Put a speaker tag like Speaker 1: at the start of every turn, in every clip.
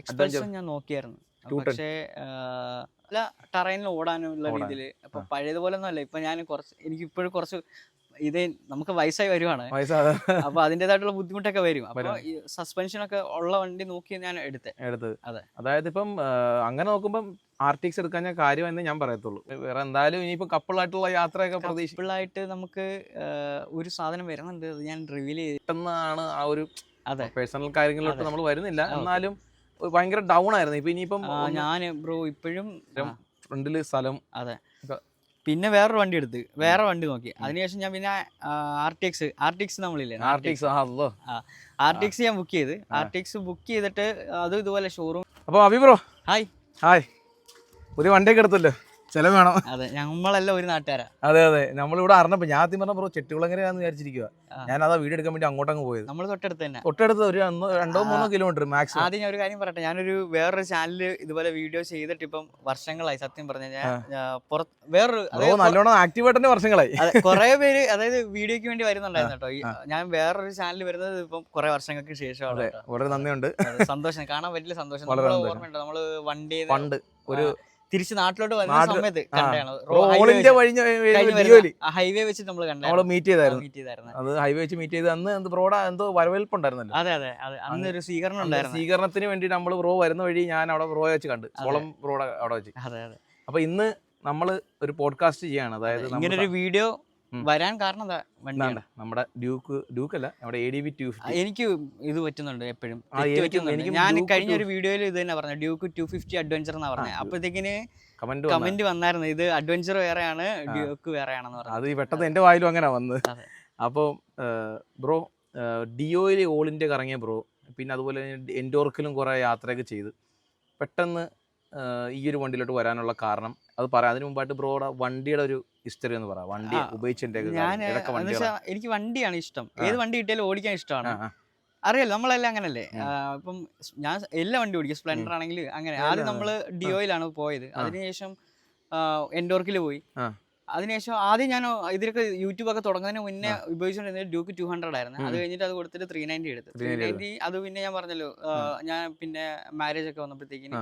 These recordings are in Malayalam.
Speaker 1: എക്സ്പെൻഷൻ ഞാൻ നോക്കിയായിരുന്നു. പക്ഷേ അല്ല ടറൈനിൽ ഓടാനുള്ള രീതിയിൽ
Speaker 2: അപ്പൊ
Speaker 1: പഴയതുപോലെ ഒന്നും അല്ല ഇപ്പൊ ഞാൻ കുറച്ച് എനിക്ക് ഇപ്പോഴും കുറച്ച് ഇത് നമുക്ക് വയസ്സായി വരുവാണ്. അപ്പൊ അതിന്റേതായിട്ടുള്ള ബുദ്ധിമുട്ടൊക്കെ വരും. അപ്പൊ ഒക്കെ ഉള്ള വണ്ടി നോക്കി ഞാൻ എടുത്തത്
Speaker 2: എടുത്തത്
Speaker 1: അതെ.
Speaker 2: അതായത് ഇപ്പം അങ്ങനെ നോക്കുമ്പോൾ ആർട്ടിക്സ് എടുക്കാൻ ഞാൻ കാര്യം എന്ന് ഞാൻ പറയത്തുള്ളൂ. വേറെ എന്തായാലും ഇനിയിപ്പോ കപ്പിളായിട്ടുള്ള യാത്രയൊക്കെ പ്രതീക്ഷ
Speaker 1: സിമ്പിളായിട്ട് നമുക്ക് ഒരു സാധനം വരുന്നുണ്ട്. ഞാൻ റിവീൽ ചെയ്ത്
Speaker 2: പെട്ടെന്നാണ് ആ ഒരു
Speaker 1: അതെ.
Speaker 2: പേഴ്സണൽ കാര്യങ്ങളിലോട്ട് നമ്മൾ വരുന്നില്ല. എന്നാലും ഭയങ്കര ഡൗൺ ആയിരുന്നു. ഇപ്പൊ ഇനിയിപ്പം
Speaker 1: ഞാൻ ബ്രോ ഇപ്പോഴും ഫ്രണ്ടിൽ
Speaker 2: ഫ്രണ്ടിൽ സ്ഥലം
Speaker 1: അതെ. പിന്നെ വേറൊരു വണ്ടി എടുത്ത്. വേറെ വണ്ടി നോക്കി. അതിനുശേഷം ഞാൻ പിന്നെ R T X R T X നമ്മളില്ലേ?
Speaker 2: R T X അതോ
Speaker 1: ആർ ടി എക്സ് ഞാൻ ബുക്ക് ചെയ്ത്. ആർ ടി എക്സ് ബുക്ക് ചെയ്തിട്ട് അതും ഇതുപോലെ ഷോറൂം
Speaker 2: അപ്പൊ അഭി ബ്രോ
Speaker 1: ഹായ്
Speaker 2: ഹായ് പുതിയ വണ്ടിയൊക്കെ എടുത്തല്ലോ. ചെലവ് വേണം.
Speaker 1: അതെ നമ്മളെല്ലാം ഒരു നാട്ടുകാരാ.
Speaker 2: അതെ അതെ. നമ്മളിവിടെ അറിഞ്ഞപ്പോ ഞാൻ ആദ്യം പറഞ്ഞ ബ്രോ ചെട്ടികുളങ്ങരയാന്ന് വിചാരിച്ചിരിക്കുക. ഞാൻ അതാ വീട് എടുക്കാൻ വേണ്ടി അങ്ങോട്ടങ്ങ് പോയത്.
Speaker 1: നമ്മൾ തൊട്ടടുത്ത് തന്നെ.
Speaker 2: തൊട്ടടുത്ത് ഒരു രണ്ടോ മൂന്നോ കിലോമീറ്റർ മാക്സിമം
Speaker 1: ആദ്യം ഞാൻ ഒരു കാര്യം പറയട്ടെ. ഞാനൊരു വേറൊരു ചാനലിൽ ഇതുപോലെ വീഡിയോ ചെയ്തിട്ട് ഇപ്പം വർഷങ്ങളായി സത്യം പറഞ്ഞു. ഞാൻ പുറത്ത് വേറൊരു
Speaker 2: നല്ലോണം ആക്റ്റീവ് ആയിട്ട്
Speaker 1: വർഷങ്ങളായി. കുറെ പേര് അതായത് വീഡിയോക്ക് വേണ്ടി വരുന്നുണ്ടായിരുന്നു കേട്ടോ. ഞാൻ വേറൊരു ചാനൽ വരുന്നത് ഇപ്പം കുറെ വർഷങ്ങൾക്ക് ശേഷമാണ്
Speaker 2: വളരെ നന്ദിയുണ്ട്.
Speaker 1: സന്തോഷം. കാണാൻ പറ്റില്ല സന്തോഷം. നമ്മൾ നമ്മൾ വണ്ടി
Speaker 2: പണ്ട് ഒരു
Speaker 1: തിരിച്ച് നാട്ടിലോട്ട് വരുന്ന സമയത്ത്. കണ്ടാണ് ഹൈവേ വെച്ച് നമ്മൾ കണ്ടായിരുന്നു
Speaker 2: മീറ്റ് ചെയ്തായിരുന്നു. അത് ഹൈവേ വെച്ച് മീറ്റ് ചെയ്ത് അന്ന് എന്ത് ബ്രോയുടെ എന്തോ വരവേൽപ്പുണ്ടായിരുന്നല്ലോ.
Speaker 1: അതെ അതെ അതെ. അന്ന് ഒരു സ്വീകരണം ഉണ്ടായിരുന്നു.
Speaker 2: സ്വീകരണത്തിന് വേണ്ടി നമ്മൾ ബ്രോ വരുന്ന വഴി ഞാൻ അവിടെ ബ്രോയെ വെച്ച് കണ്ട്. സോളം ബ്രോയുടെ അവിടെ വെച്ച്.
Speaker 1: അതെ അതെ.
Speaker 2: അപ്പൊ ഇന്ന് നമ്മൾ ഒരു പോഡ്കാസ്റ്റ് ചെയ്യാണ്. അതായത്
Speaker 1: ഇങ്ങനെ ഒരു വീഡിയോ. വരാൻ കാരണം
Speaker 2: നമ്മുടെ ഡ്യൂക്ക് ഡ്യൂക്ക് അല്ല നമ്മുടെ എ ഡി ബി ടു
Speaker 1: എനിക്ക് ഇത് പറ്റുന്നുണ്ട് എപ്പോഴും. ഞാൻ കഴിഞ്ഞ ഒരു വീഡിയോയിൽ ഇത് തന്നെ പറഞ്ഞു ഡ്യൂക്ക് ടു ഫിഫ്റ്റി അഡ്വഞ്ചർ എന്നാ പറഞ്ഞത്. അപ്പോഴത്തേക്കിന്
Speaker 2: കമന്റ്
Speaker 1: കമന്റ് വന്നായിരുന്നു. ഇത് അഡ്വഞ്ചർ വേറെയാണ് ഡ്യൂക്ക് വേറെയാണെന്ന് പറഞ്ഞു
Speaker 2: അത് ഈ പെട്ടെന്ന് എന്റെ വായിലും അങ്ങനെ വന്ന്
Speaker 1: അപ്പോ
Speaker 2: അപ്പോൾ ബ്രോ ഡിയോയിൽ ഓൾ ഇന്ത്യ കറങ്ങിയ ബ്രോ പിന്നെ അതുപോലെ എൻഡോർക്കിലും കുറേ യാത്രയൊക്കെ ചെയ്ത്. പെട്ടെന്ന് ഈ ഒരു വണ്ടിയിലോട്ട് വരാനുള്ള കാരണം അത് പറയാം. അതിന് മുമ്പായിട്ട് ബ്രോയുടെ വണ്ടിയുടെ ഒരു ഹിസ്റ്ററി എന്ന് പറയാം. വണ്ടി വണ്ടികളാ.
Speaker 1: എനിക്ക് വണ്ടിയാണ് ഇഷ്ടം. ഏത് വണ്ടി കിട്ടിയാലും ഓടിക്കാൻ ഇഷ്ടമാണ്. അറിയാലോ നമ്മളെല്ലാം അങ്ങനല്ലേ? ഇപ്പം ഞാൻ എല്ലാ വണ്ടി ഓടിക്കും. സ്പ്ലെൻഡർ ആണെങ്കിൽ അങ്ങനെ. ആദ്യം നമ്മൾ ഡിയോയിലാണ് പോയത്. അതിനുശേഷം എൻഡോർക്കിൽ പോയി. അതിനുശേഷം ആദ്യം ഞാൻ ഇതിലൊക്കെ യൂട്യൂബ് ഒക്കെ തുടങ്ങുന്നതിന് മുന്നേ ഉപയോഗിച്ചുകൊണ്ടിരുന്നത് ഡ്യൂക്ക് ടു ഹൺഡ്രഡ് ആയിരുന്നു. അത് കഴിഞ്ഞിട്ട് അത് കൊടുത്തിട്ട് ത്രീ നയന്റി എടുത്ത്. ത്രീ
Speaker 2: 390
Speaker 1: നയന്റി അത് പിന്നെ ഞാൻ പറഞ്ഞല്ലോ ഞാൻ പിന്നെ മാരേജ് ഒക്കെ വന്നപ്പോഴത്തേക്കിന്.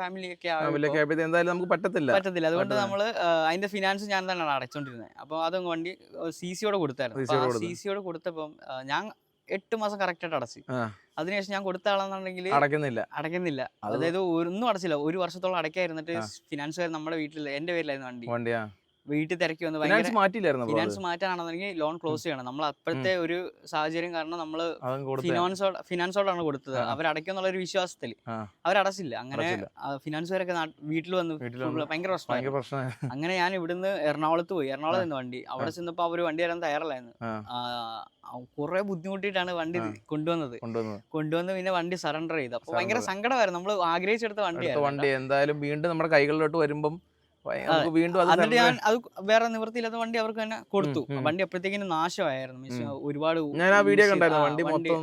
Speaker 1: ഫാമിലി ഒക്കെ
Speaker 2: എന്തായാലും നമുക്ക് പറ്റത്തില്ല.
Speaker 1: പറ്റത്തില്ല. അതുകൊണ്ട്
Speaker 2: നമ്മൾ
Speaker 1: നമ്മൾ അതിന്റെ ഫിനാൻസ് ഞാൻ തന്നെയാണ് അടച്ചോണ്ടിരുന്നത് അപ്പോൾ അത് വണ്ടി സി സിയോടെ കൊടുത്തായിരുന്നു. സി സിയോട് കൊടുത്തപ്പം ഞാൻ എട്ട് മാസം കറക്റ്റ് ആയിട്ട് അടച്ചു. അതിനുശേഷം ഞാൻ കൊടുത്ത ആളാണെന്നുണ്ടെങ്കിൽ
Speaker 2: അടക്കുന്നില്ല
Speaker 1: അടയ്ക്കുന്നില്ല. അതായത് ഒന്നും അടച്ചില്ല. ഒരു വർഷത്തോളം അടയ്ക്കായിരുന്നിട്ട്. ഫിനാൻസുകാർ നമ്മുടെ വീട്ടിൽ എന്റെ പേരിലായിരുന്നു വണ്ടി. വീട്ടിൽ തിരക്കി വന്ന്
Speaker 2: ഫിനാൻസ്
Speaker 1: മാറ്റില്ലായിരുന്നു
Speaker 2: മാറ്റിയില്ലായിരുന്നു
Speaker 1: ഫിനാൻസ് മാറ്റാനാണെന്നുണ്ടെങ്കിൽ ലോൺ ക്ലോസ് ചെയ്യണം. നമ്മൾ അപ്പോഴത്തെ ഒരു സാഹചര്യം കാരണം നമ്മൾ ഫിനാൻസോട് ഫിനാൻസോടാണ് കൊടുത്തത്. അവരടയ്ക്കുന്നുള്ള ഒരു വിശ്വാസത്തിൽ. അവരടച്ചില്ല. അങ്ങനെ. ഫിനാൻസുകാരൊക്കെ വീട്ടിൽ വന്ന് ഭയങ്കര പ്രശ്നമായിരുന്നു. അങ്ങനെ ഞാൻ ഇവിടുന്ന് എറണാകുളത്ത് പോയി. എറണാകുളത്ത് നിന്ന് വണ്ടി. അവിടെ ചെന്നപ്പോൾ അവർ വണ്ടി തരാൻ തയ്യാറല്ലായിരുന്നു. കുറെ ബുദ്ധിമുട്ടിയിട്ടാണ് വണ്ടി കൊണ്ടുവന്നത്. കൊണ്ടുവന്ന് പിന്നെ വണ്ടി സറണ്ടർ ചെയ്തു. അപ്പൊ ഭയങ്കര. സങ്കടമായിരുന്നു. നമ്മൾ ആഗ്രഹിച്ചെടുത്ത വണ്ടിയാണ്
Speaker 2: വണ്ടി എന്തായാലും വീണ്ടും നമ്മുടെ കൈകളിലോട്ട് വരുമ്പം വീണ്ടും
Speaker 1: എന്നിട്ട് ഞാൻ അത് വേറെ നിവൃത്തിയില്ലാത്ത വണ്ടി അവർക്ക് തന്നെ കൊടുത്തു. വണ്ടി അപ്പോഴത്തേക്കിന് നാശമായിരുന്നു. മീൻസ് ഒരുപാട്
Speaker 2: ഞാൻ ആ വീഡിയോ കണ്ടായിരുന്നു വണ്ടി മൊത്തം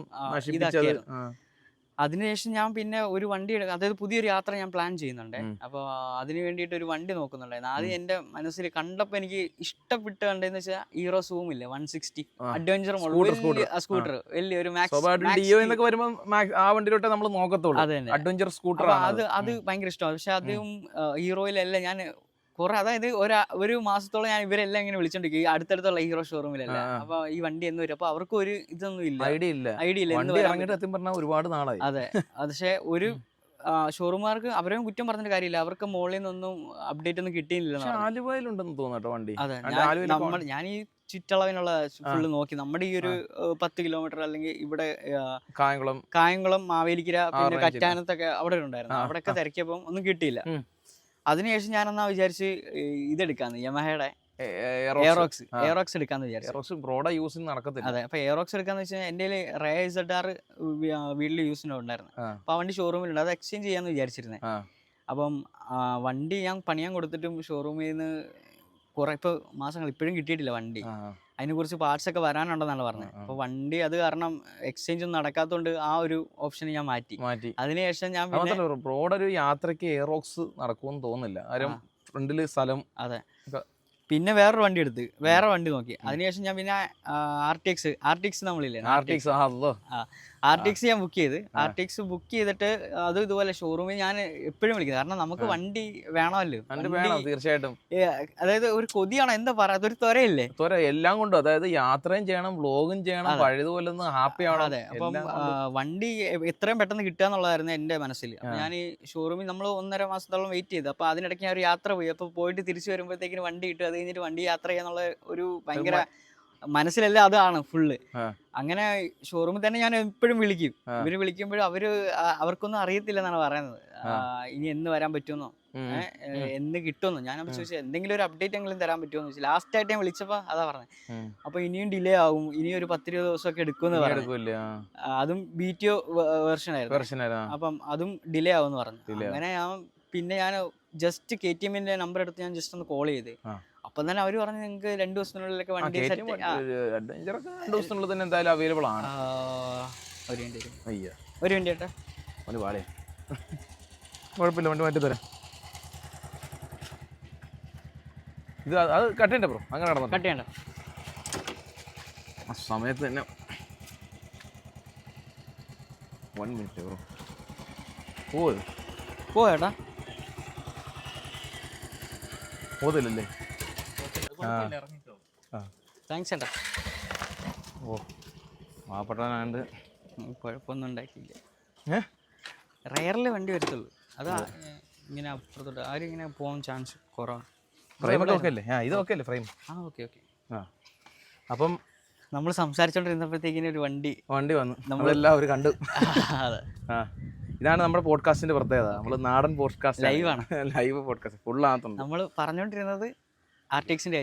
Speaker 1: അതിനുശേഷം ഞാൻ പിന്നെ ഒരു വണ്ടി അതായത് പുതിയൊരു യാത്ര ഞാൻ പ്ലാൻ ചെയ്യുന്നുണ്ട്.
Speaker 2: അപ്പൊ
Speaker 1: അപ്പോൾ അതിന് വേണ്ടിയിട്ട് ഒരു വണ്ടി നോക്കുന്നുണ്ടായിരുന്നു. ആദ്യം
Speaker 2: എന്റെ
Speaker 1: എന്റെ മനസ്സിൽ കണ്ടപ്പോൾ എനിക്ക് ഇഷ്ടപ്പെട്ട് കണ്ടെന്ന് വെച്ചാൽ ഹീറോ സൂം ഇല്ലേ? One sixty adventure. സ്കൂട്ടർ വലിയ ഒരു
Speaker 2: സ്വാഭാവികമായിട്ടും
Speaker 1: മാക്സ്
Speaker 2: ഡിയോ എന്നൊക്കെ വരുമ്പോൾ മാക്സ് ആ വണ്ടിയിലോട്ടേ നമ്മൾ നോക്കത്തുള്ളൂ. അഡ്വഞ്ചർ സ്കൂട്ടർ
Speaker 1: അത് അത്. ഭയങ്കര ഇഷ്ടമാണ്. പക്ഷെ അതും ഹീറോയിലല്ല ഞാൻ കുറെ അതായത് ഒരു ഒരു മാസത്തോളം ഞാൻ ഇവരെല്ലാം ഇങ്ങനെ വിളിച്ചോണ്ടിരിക്കും. ഈ അടുത്തടുത്തുള്ള ഹീറോ ഷോറൂമിലല്ല. അപ്പൊ ഈ വണ്ടി എന്ന് വരും. അപ്പൊ അവർക്ക് ഒരു ഇതൊന്നും ഇല്ല.
Speaker 2: ഐഡിയ ഇല്ല.
Speaker 1: ഐഡിയ ഇല്ല.
Speaker 2: ഒരുപാട് നാളായി.
Speaker 1: അതെ. പക്ഷെ ഒരു ഷോറൂമുകാർക്ക് അവരെയും കുറ്റം പറഞ്ഞിട്ട് കാര്യമില്ല. അവർക്ക് മുകളിൽ നിന്നൊന്നും അപ്ഡേറ്റ് ഒന്നും കിട്ടിയില്ല
Speaker 2: ആലുവയിലുണ്ടെന്ന് വണ്ടി.
Speaker 1: അതെ. നമ്മൾ ഞാൻ ഈ ചുറ്റളവിനുള്ള ഫുള്ള് നോക്കി. നമ്മുടെ ഈ ഒരു പത്ത് കിലോമീറ്റർ അല്ലെങ്കിൽ ഇവിടെ
Speaker 2: കായംകുളം.
Speaker 1: കായംകുളം മാവേലിക്കര പിന്നെ കറ്റാനത്തൊക്കെ അവിടെ ഉണ്ടായിരുന്നു. അവിടെയൊക്കെ തിരക്കിയപ്പോ ഒന്നും കിട്ടിയില്ല. അതിനുശേഷം ഞാൻ എന്നാ വിചാരിച്ച് ഇതെടുക്കാന്ന് യമഹയുടെ
Speaker 2: എയറോക്സ്
Speaker 1: എയറോക്സ് എടുക്കാന്ന് വിചാരിച്ചു.
Speaker 2: എയറോക്സ് ബ്രോഡ യൂസ് നടക്കത്തില്ല.
Speaker 1: അതെ അപ്പൊ എയറോക്സ് എടുക്കാന്ന് വെച്ചാൽ എന്റെ റേ സെഡ് ആർ വീട്ടിൽ യൂസിന് ഉണ്ടായിരുന്നു. അപ്പൊ ആ വണ്ടി ഷോറൂമിലുണ്ട് അത് എക്സ്ചേഞ്ച് ചെയ്യാന്ന്
Speaker 2: വിചാരിച്ചിരുന്നേ.
Speaker 1: അപ്പം വണ്ടി ഞാൻ പണിയാൻ കൊടുത്തിട്ടും ഷോറൂമിൽ നിന്ന് കുറെ ഇപ്പൊ മാസങ്ങൾ ഇപ്പോഴും കിട്ടിയിട്ടില്ല വണ്ടി.
Speaker 2: ആ,
Speaker 1: അതിനെ കുറിച്ച് പാർട്സ് ഒക്കെ വരാനുണ്ടെന്നാണ് പറഞ്ഞത്. അപ്പൊ വണ്ടി അത് കാരണം എക്സ്ചേഞ്ച് ഒന്നും നടക്കാത്തതുകൊണ്ട് ആ ഒരു ഓപ്ഷൻ ഞാൻ മാറ്റി.
Speaker 2: മാറ്റി.
Speaker 1: അതിനുശേഷം ഞാൻ
Speaker 2: ബ്രോഡ് ഒരു യാത്രയ്ക്ക് എയറോക്സ് നടക്കുമെന്ന് തോന്നുന്നില്ല. കാര്യം
Speaker 1: ആ.
Speaker 2: ഫ്രണ്ടിൽ സ്ഥലം
Speaker 1: അതെ. പിന്നെ വേറൊരു വണ്ടി എടുത്ത്. വേറെ വണ്ടി നോക്കി. അതിനുശേഷം ഞാൻ പിന്നെ R T X R T X നമ്മളില്ലേ
Speaker 2: R T X അതോ
Speaker 1: ആർ ടി എക്സ് ഞാൻ ബുക്ക് ചെയ്ത്. ആർ ടി എക്സ് ബുക്ക് ചെയ്തിട്ട് അത് ഇതുപോലെ ഷോറൂമിൽ ഞാൻ എപ്പോഴും വിളിക്കുന്നത്. കാരണം നമുക്ക് വണ്ടി വേണമല്ലോ.
Speaker 2: വേണം തീർച്ചയായിട്ടും.
Speaker 1: അതായത് ഒരു കൊതിയാണ്. എന്താ പറയാ അതൊരു ത്വരയില്ലേ?
Speaker 2: ത്വര എല്ലാം കൊണ്ടും അതായത് യാത്രയും ചെയ്യണം വ്ലോഗും ചെയ്യണം. പഴയതുപോലെ ഒന്ന് ഹാപ്പി ആവണം
Speaker 1: അതെ. അപ്പം. വണ്ടി എത്രയും പെട്ടെന്ന് കിട്ടുക എന്നുള്ളതായിരുന്നു എന്റെ മനസ്സിൽ. ഞാൻ ഈ ഷോറൂമിൽ നമ്മൾ ഒന്നര മാസത്തോളം വെയിറ്റ് ചെയ്തു. അപ്പൊ അതിനിടയ്ക്ക് ഞാൻ ഒരു യാത്ര പോയി. അപ്പൊ പോയിട്ട് തിരിച്ചു വരുമ്പോഴത്തേക്കിന് വണ്ടി കിട്ടും. അത് കഴിഞ്ഞിട്ട് വണ്ടി യാത്ര ചെയ്യാന്നുള്ള ഒരു ഭയങ്കര മനസ്സിലെല്ലാം അതാണ് ഫുള്ള്. അങ്ങനെ ഷോറൂമിൽ തന്നെ ഞാൻ എപ്പോഴും വിളിക്കും. ഇവർ വിളിക്കുമ്പോഴും അവർ അവർക്കൊന്നും അറിയത്തില്ല എന്നാണ് പറയുന്നത് ഇനി എന്ന് വരാൻ പറ്റുമെന്നോ? എന്ന് കിട്ടുമെന്നോ? ഞാൻ അപ്പോൾ എന്തെങ്കിലും ഒരു അപ്ഡേറ്റ് എങ്കിലും തരാൻ പറ്റുമോ ചോദിച്ചു. ലാസ്റ്റ് ആയിട്ട് ഞാൻ വിളിച്ചപ്പോ അതാ പറഞ്ഞത്. അപ്പൊ ഇനിയും ഡിലേ ആകും ഇനി ഒരു പത്തിരുപത് ദിവസമൊക്കെ എടുക്കുമെന്ന് പറഞ്ഞു. അതും ബി ടി ഒ വെർഷൻ ആയിരുന്നു. അപ്പം അതും ഡിലേ ആവുമെന്ന് പറഞ്ഞു. അങ്ങനെ ഞാൻ പിന്നെ ഞാൻ ജസ്റ്റ് കെ ടി എമ്മിന്റെ നമ്പർ എടുത്ത് ഞാൻ ജസ്റ്റ് ഒന്ന് കോൾ ചെയ്ത്. അപ്പം തന്നെ അവർ പറഞ്ഞു നിങ്ങൾക്ക് രണ്ട് ദിവസത്തിനുള്ളിലൊക്കെ വണ്ടി
Speaker 2: ഒക്കെ രണ്ട് ദിവസത്തിനുള്ളിൽ തന്നെ എന്തായാലും അവൈലബിൾ ആണ്.
Speaker 1: ഒരു വണ്ടി
Speaker 2: അയ്യ.
Speaker 1: ഒരു
Speaker 2: വണ്ടി കുഴപ്പമില്ല വണ്ടി മാറ്റി തരാം. ഇത് അത് കട്ട് ചെയ്യണ്ട ബ്രോ അങ്ങനെ കടന്നു
Speaker 1: കട്ട് ചെയ്യണ്ട.
Speaker 2: ആ സമയത്ത് തന്നെ. വൺ മിനിറ്റ് ബ്രോ പോത്
Speaker 1: പോ ചേട്ടാ.
Speaker 2: പോതില്ലല്ലേ
Speaker 1: താങ്ക്സ് ചേട്ടാ
Speaker 2: ഓ മാപ്പട്ടനാണ്ട്
Speaker 1: ഉം, കുഴപ്പമൊന്നും ഉണ്ടാക്കിയില്ല
Speaker 2: ഏ?
Speaker 1: വണ്ടി വരത്തുള്ളൂ. അതാ ഇങ്ങനെ അപ്പുറത്തോട്ട് ആരും ഇങ്ങനെ പോകാൻ ചാൻസ് കുറവാണ്
Speaker 2: ഫ്രെയിം ഒക്കെ അല്ലേ? ആ അല്ലേ ഫ്രെയിം
Speaker 1: ആ ഓക്കെ ഓക്കെ
Speaker 2: ആ. അപ്പം
Speaker 1: നമ്മൾ സംസാരിച്ചോണ്ടിരുന്നപ്പോഴത്തേക്കിന് ഒരു വണ്ടി
Speaker 2: വണ്ടി വന്നു. നമ്മളെല്ലാവരും കണ്ടു.
Speaker 1: അതെ.
Speaker 2: ആ. ഇതാണ് നമ്മുടെ പോഡ്കാസ്റ്റിന്റെ പ്രത്യേകത. നമ്മൾ നാടൻ പോഡ്കാസ്റ്റ്
Speaker 1: ലൈവ് ആണ്.
Speaker 2: ലൈവ് പോഡ്കാസ്റ്റ് ഫുൾ ആണെന്ന്
Speaker 1: നമ്മൾ പറഞ്ഞോണ്ടിരുന്നത് ആർട്ടിക്സിന്റെ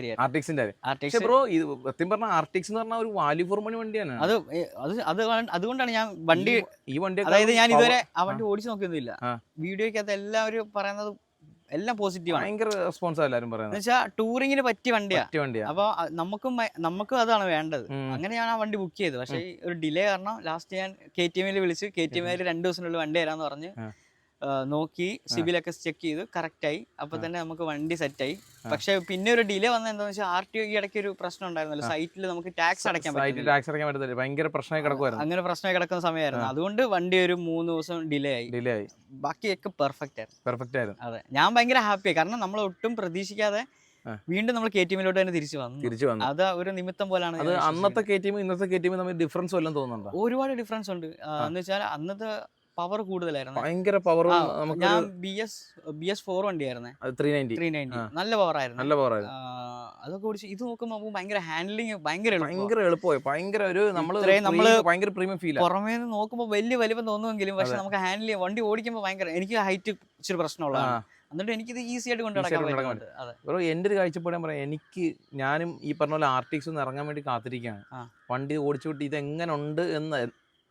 Speaker 2: പക്ഷെ ബ്രോ ഇത് സത്യം ആർട്ടിക്സ് എന്ന് പറഞ്ഞാൽ ഒരു വാല്യൂ ഫോർ മണി വണ്ടിയാണ്.
Speaker 1: അത് അത് അത് അതുകൊണ്ടാണ് ഞാൻ വണ്ടി
Speaker 2: ഈ വണ്ടി
Speaker 1: അതായത് ഞാൻ ഇതുവരെ ആ വണ്ടി ഓടിച്ചു നോക്കിയൊന്നുമില്ല. അത് എല്ലാവരും പറയുന്നത് എല്ലാം പോസിറ്റീവ് ആണ്.
Speaker 2: ഭയങ്കര റെസ്പോൺസ് എല്ലാരും
Speaker 1: എന്ന്
Speaker 2: പറയുന്നത്.
Speaker 1: വെച്ചാൽ ടൂറിങ്ങിന് പറ്റിയ
Speaker 2: വണ്ടിയാണ് വണ്ടിയാ.
Speaker 1: അപ്പൊ നമുക്കും നമുക്കും അതാണ് വേണ്ടത്. അങ്ങനെ ഞാൻ ആ വണ്ടി ബുക്ക് ചെയ്തു പക്ഷേ ഒരു ഡിലേ കാരണം ലാസ്റ്റ് ഞാൻ കെ ടി എമ്മിൽ വിളിച്ച് കെ ടി എമ്മിൽ രണ്ട് ദിവസത്തിനുള്ളിൽ വണ്ടി തരാന്ന് പറഞ്ഞ് നോക്കി സിബിലൊക്കെ ചെക്ക് ചെയ്ത് കറക്റ്റ് ആയി. അപ്പൊ തന്നെ നമുക്ക് വണ്ടി സെറ്റായി പക്ഷെ പിന്നെ ഒരു ഡിലേ വന്ന എന്താണെന്ന് വെച്ചാൽ ആർ ടി ഒക്കെ ഇടയ്ക്ക് ഒരു പ്രശ്നം ഉണ്ടായിരുന്നല്ലോ. സൈറ്റിൽ നമുക്ക് ടാക്സ് അടയ്ക്കാൻ
Speaker 2: ടാക്സ് അടയ്ക്കാൻ പറ്റത്തില്ല. ഭയങ്കര പ്രശ്നമായി കിടക്കുമായിരുന്നു
Speaker 1: അങ്ങനെ പ്രശ്നമായി കിടക്കുന്ന സമയമായിരുന്നു. അതുകൊണ്ട് വണ്ടി ഒരു മൂന്ന് ദിവസം ഡിലേ ആയി.
Speaker 2: ഡിലേ ആയി.
Speaker 1: ബാക്കിയൊക്കെ പെർഫെക്റ്റ് ആയിരുന്നു.
Speaker 2: പെർഫെക്റ്റ് ആയിരുന്നു.
Speaker 1: അതെ. ഞാൻ ഭയങ്കര ഹാപ്പിയായി കാരണം നമ്മൾ ഒട്ടും പ്രതീക്ഷിക്കാതെ വീണ്ടും നമ്മൾ കെ ടി എമ്മിലോട്ട് തന്നെ തിരിച്ചു വന്നു.
Speaker 2: തിരിച്ചു വന്നു.
Speaker 1: അത് ഒരു നിമിത്തം പോലാണ്
Speaker 2: അത് അന്നത്തെ കെ ടീമും ഇന്നത്തെ കെ ടീമും തമ്മിൽ ഡിഫറൻസ് വല്ലതും തോന്നുന്നുണ്ടോ?
Speaker 1: ഒരുപാട് ഡിഫറൻസ് ഉണ്ട്. എന്ന് വെച്ചാൽ അന്നത്തെ പവർ കൂടുതലായിരുന്നു.
Speaker 2: ഭയങ്കര പവർ
Speaker 1: ഞാൻ B S B S four വണ്ടിയായിരുന്നേ.
Speaker 2: Three ninety
Speaker 1: three
Speaker 2: ninety
Speaker 1: നല്ല പവർ ആയിരുന്നു.
Speaker 2: നല്ല പവർ ആയിരുന്നു.
Speaker 1: അതൊക്കെ ഓടിച്ച് ഇത് നോക്കുമ്പോൾ നമുക്ക് ഭയങ്കര ഹാൻഡ്ലിങ് ഭയങ്കര.
Speaker 2: ഭയങ്കര എളുപ്പമായി. ഭയങ്കര ഒരു നമ്മൾ
Speaker 1: നമ്മൾ
Speaker 2: ഭയങ്കര പ്രീമിയം ഫീൽ
Speaker 1: പുറമേ നിന്ന് നോക്കുമ്പോൾ വലിയ വലിപ്പം തോന്നുമെങ്കിലും പക്ഷെ നമുക്ക് ഹാൻഡിൽ ചെയ്യാം വണ്ടി ഓടിക്കുമ്പോൾ ഭയങ്കര എനിക്ക് ഹൈറ്റ് ഇച്ചിരി പ്രശ്നമുള്ളതാണ്. എന്നിട്ട് എനിക്കിത് ഈസി ആയിട്ട്
Speaker 2: കൊണ്ടുനടക്കാൻ ബ്രോ എന്റെ ഒരു കാഴ്ചപ്പാട് ഞാൻ പറയാം. എനിക്ക് ഞാനും ഈ പറഞ്ഞ പോലെ ആർട്ടിക്സ് ഒന്ന് ഇറങ്ങാൻ വേണ്ടി കാത്തിരിക്കുകയാണ്. വണ്ടി ഓടിച്ചു വിട്ട് ഇത് എങ്ങനെ ഉണ്ട് എന്ന്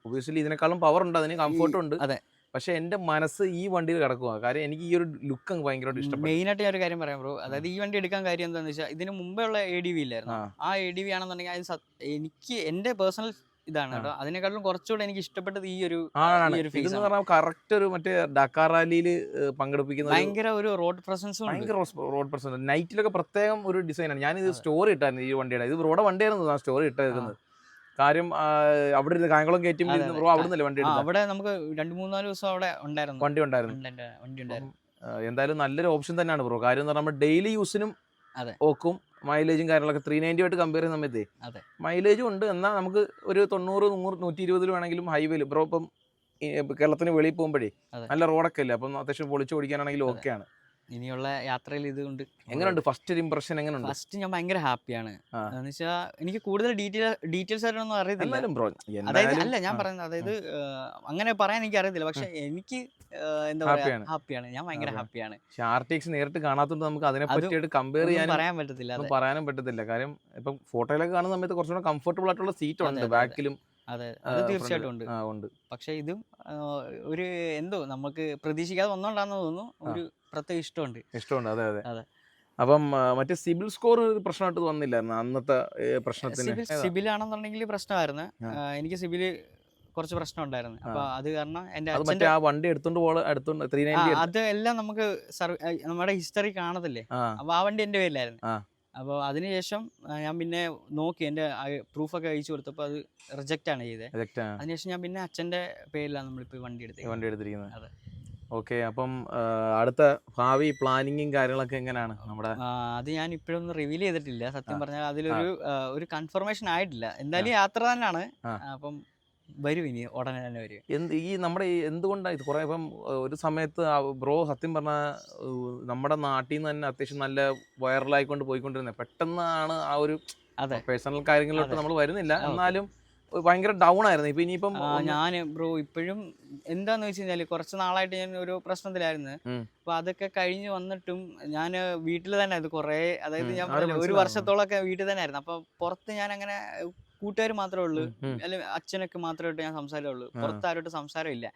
Speaker 2: ഒബിയസ്ലി ഇതിനേക്കാളും പവർ ഉണ്ട് അതിന് കംഫർട്ടും ഉണ്ട്.
Speaker 1: അതെ.
Speaker 2: പക്ഷെ എന്റെ മനസ്സ് ഈ വണ്ടിയിൽ കിടക്കുക കാര്യം എനിക്ക് ഈ ഒരു ലുക്ക് അങ്ങ് ഭയങ്കരമായിട്ട് ഇഷ്ടപ്പെട്ടു.
Speaker 1: മെയിൻ ആയിട്ട് ഞാൻ ഒരു കാര്യം പറയാം ബ്രോ അതായത് ഈ വണ്ടി എടുക്കാൻ കാര്യം എന്താണെന്ന് വെച്ചാൽ ഇതിന് മുമ്പേ ഉള്ള എ ഡി വി ഇല്ലായിരുന്നു.
Speaker 2: ആ.
Speaker 1: എ ഡി വി ആണെന്നുണ്ടെങ്കിൽ അത് എനിക്ക് എന്റെ പേഴ്സണൽ ഇതാണ് കേട്ടോ. അതിനെക്കാളും കുറച്ചുകൂടെ എനിക്ക് ഇഷ്ടപ്പെട്ടത് ഈ ഒരു
Speaker 2: കറക്റ്റ് ഒരു മറ്റേ ഡക്കാർ റാലിയിൽ പങ്കെടുപ്പിക്കുന്ന
Speaker 1: ഭയങ്കര ഒരു റോഡ് പ്രസൻസ്
Speaker 2: ഭയങ്കര റോഡ് പ്രസൻസ് നൈറ്റിലൊക്കെ പ്രത്യേകം ഒരു ഡിസൈനാണ് ഞാൻ ഇത് സ്റ്റോറി ഇട്ടായിരുന്നു ഈ വണ്ടിയുടെ. ഇത് റോഡ് വണ്ടിയായിരുന്നു ആ സ്റ്റോറി ഇട്ടേക്കുന്നത്. കാര്യം അവിടെ ഇരുന്ന് കായംകുളം കയറ്റി അവിടെ നിന്നല്ലേ വണ്ടി
Speaker 1: അവിടെ നമുക്ക് രണ്ട് മൂന്നാൽ ദിവസം അവിടെ ഉണ്ടായിരുന്നു.
Speaker 2: വണ്ടി ഉണ്ടായിരുന്നു.
Speaker 1: ഉണ്ട്, ഉണ്ട്, വണ്ടി ഉണ്ടായിരുന്നു.
Speaker 2: എന്തായാലും നല്ലൊരു ഓപ്ഷൻ തന്നെയാണ് ബ്രോ. കാര്യം എന്ന് പറഞ്ഞാൽ നമ്മൾ ഡെയിലി യൂസിനും. ഓക്കും മൈലേജും കാര്യങ്ങളൊക്കെ ത്രീ നയന്റി ആയിട്ട് കമ്പയർ ചെയ്യുന്ന സമയത്ത്. മൈലേജും ഉണ്ട്. എന്നാൽ നമുക്ക് ഒരു തൊണ്ണൂറ് നൂറ് നൂറ്റി ഇരുപതിൽ വേണമെങ്കിലും ഹൈവേയിൽ ബ്രോ ഇപ്പം കേരളത്തിന് വെളിയിൽ പോകുമ്പോഴേ. നല്ല റോഡൊക്കെ അല്ലേ? അപ്പം അത്യാവശ്യം പൊളിച്ച് ഓടിക്കാനാണെങ്കിലും. ഓക്കെയാണ്
Speaker 1: ഇനിയുള്ള യാത്രയിൽ ഇതുകൊണ്ട്
Speaker 2: എങ്ങനെയുണ്ട്? ഫസ്റ്റ് ഒരു ഇമ്പ്രഷൻ എങ്ങനെയുണ്ട്?
Speaker 1: ഫസ്റ്റ് ഞാൻ ഭയങ്കര ഹാപ്പിയാണ്. എന്ന് വെച്ചാൽ എനിക്ക് കൂടുതൽ ഡീറ്റെയിൽ ഡീറ്റെയിൽസ് ആയിട്ടൊന്നും അറിയത്തില്ല. അതായത് അല്ല ഞാൻ പറയുന്നത് അതായത് അങ്ങനെ പറയാൻ എനിക്ക് അറിയത്തില്ല. പക്ഷെ എനിക്ക് എന്താ പറയാ
Speaker 2: ഹാപ്പിയാണ്.
Speaker 1: ഞാൻ ഭയങ്കര ഹാപ്പിയാണ്
Speaker 2: പക്ഷെ ആർ നേരിട്ട് കാണാത്തതുകൊണ്ട് നമുക്ക് അതിനെ പറ്റിയിട്ട് കമ്പയർ ചെയ്യാൻ
Speaker 1: പറയാൻ പറ്റത്തില്ല
Speaker 2: പറയാനും പറ്റത്തില്ല. കാര്യം ഇപ്പം ഫോട്ടോയിലൊക്കെ കാണുന്ന സമയത്ത് കുറച്ചുകൂടെ കംഫർട്ടബിൾ ആയിട്ടുള്ള സീറ്റ് ഉണ്ട്. ബാക്കിലും.
Speaker 1: അതെ അത് തീർച്ചയായിട്ടും ഉണ്ട്.
Speaker 2: ഉണ്ട്.
Speaker 1: പക്ഷെ ഇതും ഒരു എന്തോ നമുക്ക് പ്രതീക്ഷിക്കാതെ ഒന്നുണ്ടാന്ന് തോന്നുന്നു. ഒരു പ്രത്യേക ഇഷ്ടമുണ്ട്.
Speaker 2: ഇഷ്ടമുണ്ട്. അതെ അതെ.
Speaker 1: അതെ.
Speaker 2: അപ്പം മറ്റേ സിബിൽ സ്കോർ പ്രശ്നമായിട്ട് വന്നില്ലായിരുന്നു? അന്നത്തെ പ്രശ്നത്തിന്?
Speaker 1: സിബിൽ ആണെന്നുണ്ടെങ്കിൽ പ്രശ്നമായിരുന്നു. എനിക്ക് സിബിൽ കുറച്ച് പ്രശ്നം ഉണ്ടായിരുന്നു. അപ്പൊ അത് കാരണം എന്റെ
Speaker 2: ആ വണ്ടി എടുത്തോണ്ട് എടുത്തോണ്ട്
Speaker 1: അത് എല്ലാം നമുക്ക് നമ്മുടെ ഹിസ്റ്ററി കാണത്തില്ലേ? അപ്പൊ ആ വണ്ടി എന്റെ പേരിലായിരുന്നു. അപ്പോൾ അതിനുശേഷം ഞാൻ പിന്നെ നോക്കി എന്റെ പ്രൂഫൊക്കെ അയച്ചു കൊടുത്തപ്പോൾ അത് റിജക്റ്റ് ആണ് ചെയ്തത് അതിനുശേഷം ഞാൻ പിന്നെ അച്ഛന്റെ പേരിലാണ് നമ്മളിപ്പോൾ വണ്ടി എടുത്തത്
Speaker 2: വണ്ടി എടുത്തിരിക്കുന്നത്.
Speaker 1: അതെ.
Speaker 2: ഓക്കെ അപ്പം അടുത്ത ഭാവി പ്ലാനിങ്ങും കാര്യങ്ങളൊക്കെ എങ്ങനെയാണ് നമ്മുടെ?
Speaker 1: അത് ഞാൻ ഇപ്പോഴൊന്നും റിവീൽ ചെയ്തിട്ടില്ല. സത്യം പറഞ്ഞാൽ അതിലൊരു ഒരു കൺഫർമേഷൻ ആയിട്ടില്ല. എന്തായാലും യാത്ര തന്നെയാണ്. അപ്പം വരും ഇനി ഉടനെ തന്നെ വരും.
Speaker 2: എന്ത് ഈ നമ്മുടെ ഈ എന്തുകൊണ്ടാണ് ഇത് കുറേ ഇപ്പം ഒരു സമയത്ത് ബ്രോ സത്യം പറഞ്ഞാൽ നമ്മുടെ നാട്ടിൽ നിന്ന് തന്നെ അത്യാവശ്യം നല്ല വൈറലായിക്കൊണ്ട് പോയിക്കൊണ്ടിരുന്നത് പെട്ടെന്നാണ് ആ ഒരു
Speaker 1: അതെ.
Speaker 2: പേഴ്സണൽ കാര്യങ്ങളിലോട്ട് നമ്മൾ വരുന്നില്ല. എന്നാലും ഭയങ്കര ഡൗൺ ആയിരുന്നു ഇപ്പൊ ഇനിയിപ്പം
Speaker 1: ഞാൻ ബ്രോ ഇപ്പോഴും എന്താന്ന് വെച്ച് കഴിഞ്ഞാൽ കുറച്ച് നാളായിട്ട് ഞാൻ ഒരു പ്രശ്നത്തിലായിരുന്നു. അപ്പൊ അതൊക്കെ കഴിഞ്ഞ് വന്നിട്ടും ഞാൻ വീട്ടിൽ തന്നെ അത് കുറേ അതായത് ഞാൻ ഒരു വർഷത്തോളൊക്കെ വീട്ടിൽ തന്നെ ആയിരുന്നു. അപ്പൊ പുറത്ത് ഞാൻ അങ്ങനെ കൂട്ടുകാർ മാത്രമേ ഉള്ളൂ. അല്ലെങ്കിൽ അച്ഛനൊക്കെ മാത്രമായിട്ട് ഞാൻ സംസാരമുള്ളൂ.
Speaker 2: ആ.
Speaker 1: പുറത്ത് ആരോട്ട് സംസാരമില്ല.
Speaker 2: ഇല്ല